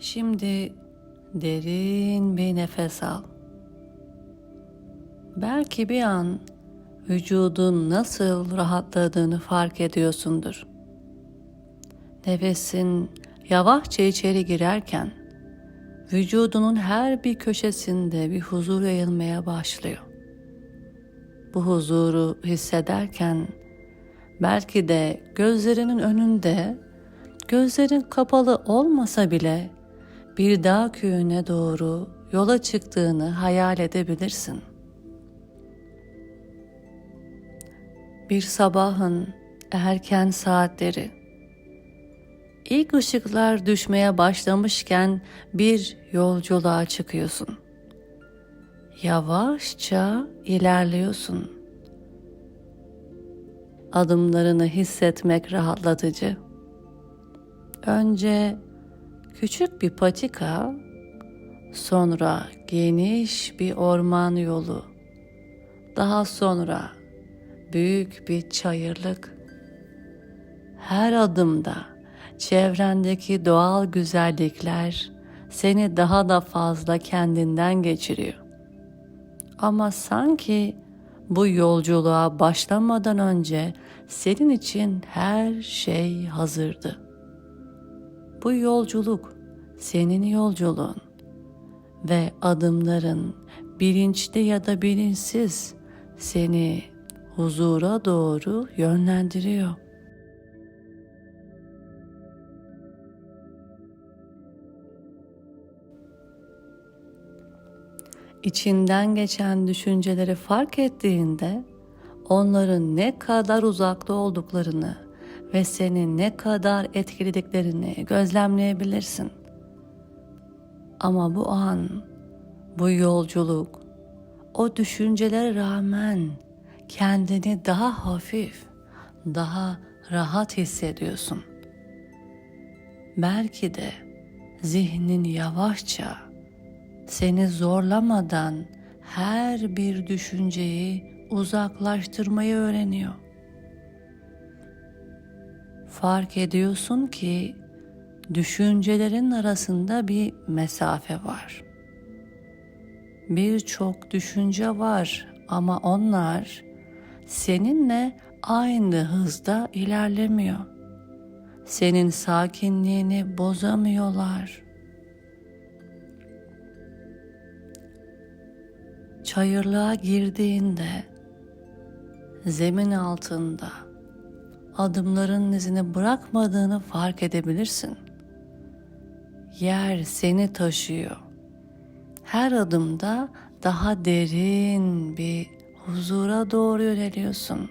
Şimdi derin bir nefes al. Belki bir an vücudun nasıl rahatladığını fark ediyorsundur. Nefesin yavaşça içeri girerken vücudunun her bir köşesinde bir huzur yayılmaya başlıyor. Bu huzuru hissederken belki de gözlerinin önünde gözlerin kapalı olmasa bile bir dağ köyüne doğru yola çıktığını hayal edebilirsin. Bir sabahın erken saatleri. İlk ışıklar düşmeye başlamışken bir yolculuğa çıkıyorsun. Yavaşça ilerliyorsun. Adımlarını hissetmek rahatlatıcı. Önce küçük bir patika, sonra geniş bir orman yolu, daha sonra büyük bir çayırlık. Her adımda çevrendeki doğal güzellikler seni daha da fazla kendinden geçiriyor. Ama sanki bu yolculuğa başlamadan önce senin için her şey hazırdı. Bu yolculuk senin yolculuğun ve adımların bilinçli ya da bilinçsiz seni huzura doğru yönlendiriyor. İçinden geçen düşünceleri fark ettiğinde onların ne kadar uzakta olduklarını ve seni ne kadar etkilediklerini gözlemleyebilirsin. Ama bu an, bu yolculuk, o düşüncelere rağmen kendini daha hafif, daha rahat hissediyorsun. Belki de zihnin yavaşça seni zorlamadan her bir düşünceyi uzaklaştırmayı öğreniyor. Fark ediyorsun ki düşüncelerin arasında bir mesafe var. Birçok düşünce var ama onlar seninle aynı hızda ilerlemiyor. Senin sakinliğini bozamıyorlar. Çayırlığa girdiğinde zemin altında adımların izini bırakmadığını fark edebilirsin. Yer seni taşıyor. Her adımda daha derin bir huzura doğru yöneliyorsun.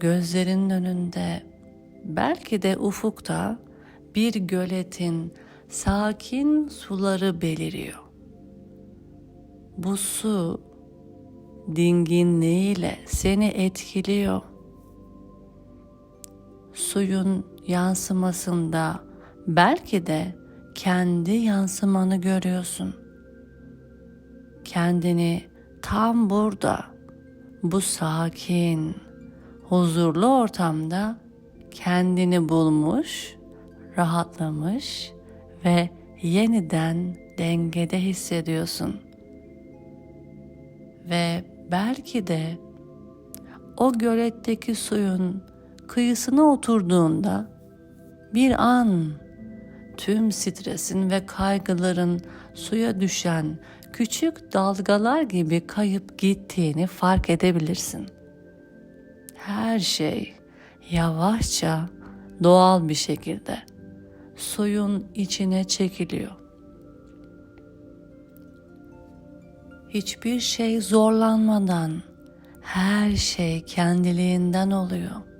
Gözlerinin önünde belki de ufukta bir göletin sakin suları beliriyor. Bu su dinginliğiyle seni etkiliyor. Suyun yansımasında belki de kendi yansımanı görüyorsun. Kendini tam burada, bu sakin, huzurlu ortamda kendini bulmuş, rahatlamış ve yeniden dengede hissediyorsun. Ve belki de o göletteki suyun kıyısına oturduğunda bir an tüm stresin ve kaygıların suya düşen küçük dalgalar gibi kayıp gittiğini fark edebilirsin. Her şey yavaşça doğal bir şekilde suyun içine çekiliyor. Hiçbir şey zorlanmadan her şey kendiliğinden oluyor.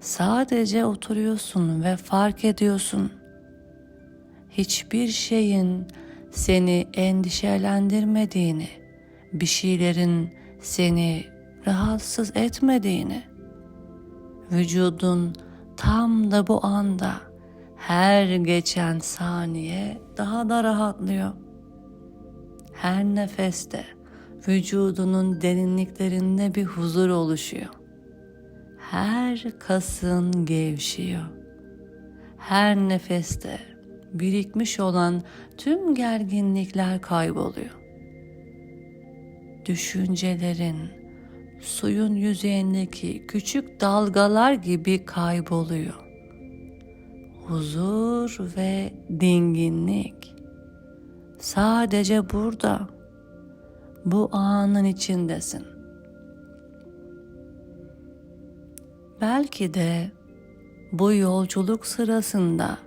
Sadece oturuyorsun ve fark ediyorsun. Hiçbir şeyin seni endişelendirmediğini, bir şeylerin seni rahatsız etmediğini, vücudun tam da bu anda her geçen saniye daha da rahatlıyor. Her nefeste vücudunun derinliklerinde bir huzur oluşuyor. Her kasın gevşiyor. her nefeste birikmiş olan tüm gerginlikler kayboluyor. Düşüncelerin suyun yüzeyindeki küçük dalgalar gibi kayboluyor. Huzur ve dinginlik sadece burada. Bu anın içindesin. Belki de bu yolculuk sırasında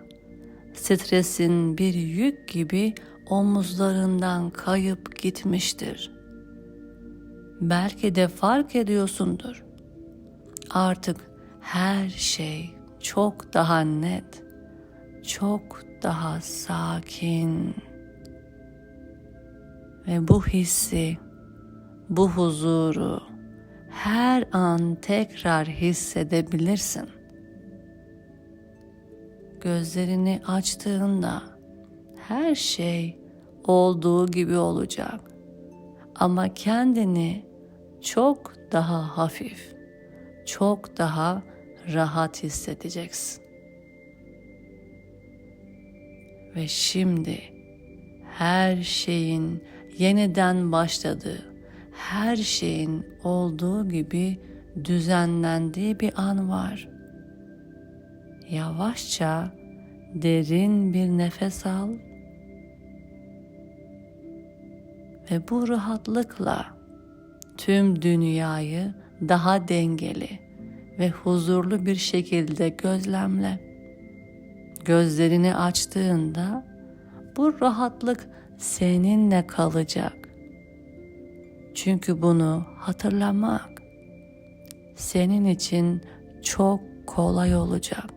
stresin bir yük gibi omuzlarından kayıp gitmiştir. Belki de fark ediyorsundur. Artık her şey çok daha net, çok daha sakin. Ve bu hissi, bu huzuru her an tekrar hissedebilirsin. Gözlerini açtığında her şey olduğu gibi olacak. Ama kendini çok daha hafif, çok daha rahat hissedeceksin. Ve şimdi her şeyin yeniden başladığı, her şeyin olduğu gibi düzenlendiği bir an var. Yavaşça derin bir nefes al ve bu rahatlıkla tüm dünyayı daha dengeli ve huzurlu bir şekilde gözlemle. Gözlerini açtığında bu rahatlık seninle kalacak. Çünkü bunu hatırlamak senin için çok kolay olacak.